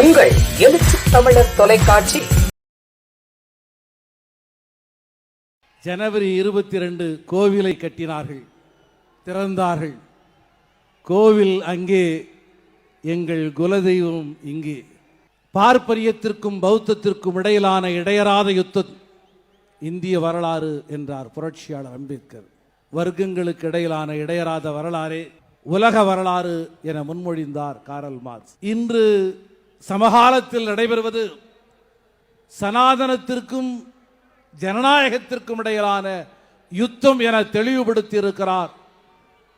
உங்கள் எழுச்சி தமிழர் தொலைக்காட்சி. ஜனவரி இருபத்தி ரெண்டு கோவிலை கட்டினார்கள் திறந்தார்கள். கோவில் அங்கே எங்கள் குலதெய்வம் இங்கே. பார்ப்பரியத்திற்கும் பௌத்தத்திற்கும் இடையிலான இடையராத யுத்தம் இந்திய வரலாறு என்றார் புரட்சியாளர் அம்பேத்கர். வர்க்கங்களுக்கு இடையிலான இடையராத வரலாறே உலக வரலாறு என முன்மொழிந்தார் காரல் மார்க்ஸ். இன்று சமகாலத்தில் நடைபெறுவது சனாதனத்திற்கும் ஜனநாயகத்திற்கும் இடையிலான யுத்தம் என தெளிவுபடுத்தி இருக்கிறார்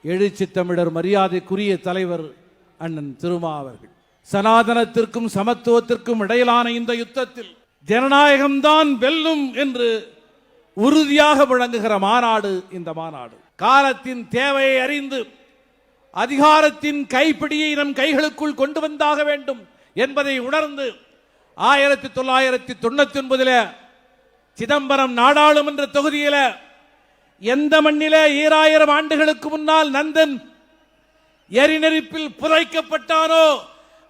எழுச்சி தமிழர் மரியாதைக்குரிய தலைவர் அண்ணன் திருமா அவர்கள். சனாதனத்திற்கும் சமத்துவத்திற்கும் இடையிலான இந்த யுத்தத்தில் ஜனநாயகம்தான் வெல்லும் என்று உறுதியாக விளங்குகிற மாநாடு இந்த மாநாடு. காலத்தின் தேவையை அறிந்து அதிகாரத்தின் கைப்பிடியை நம் கைகளுக்குள் கொண்டு வந்தாக வேண்டும். என்பதை உணர்ந்து ஆயிரத்தி தொள்ளாயிரத்தி தொண்ணூத்தி ஒன்பதில் சிதம்பரம் நாடாளுமன்ற தொகுதியில எந்த மண்ணில ஈராயிரம் ஆண்டுகளுக்கு முன்னால் நந்தன் எரிநெருப்பில் புதைக்கப்பட்டானோ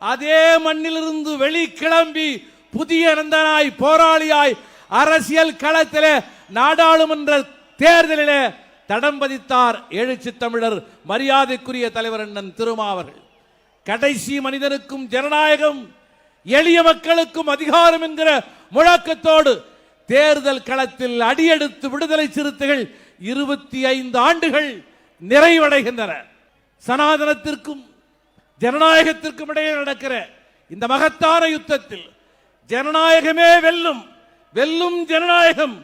அதே மண்ணிலிருந்து வெளி கிளம்பி புதிய நந்தனாய் போராளியாய் அரசியல் களத்திலே நாடாளுமன்ற தேர்தலிலே தடம் பதித்தார் எழுச்சி தமிழர் மரியாதைக்குரிய தலைவர் அண்ணன் திருமாவர்கள். கடைசி மனிதனுக்கும் ஜனநாயகம் எளிய மக்களுக்கும் அதிகாரம் என்கிற முழக்கத்தோடு தேர்தல் களத்தில் அடியெடுத்து விடுதலை சிறுத்தைகள் இருபத்தி ஐந்து ஆண்டுகள் நிறைவடைகின்றன. சனாதனத்திற்கும் ஜனநாயகத்திற்கும் இடையே நடக்கிற இந்த மகத்தான யுத்தத்தில் ஜனநாயகமே வெல்லும் வெல்லும் ஜனநாயகம்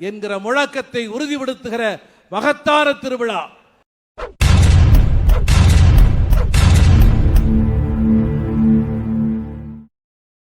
என்கிற முழக்கத்தை உறுதிப்படுத்துகிற மகத்தான திருவிழா.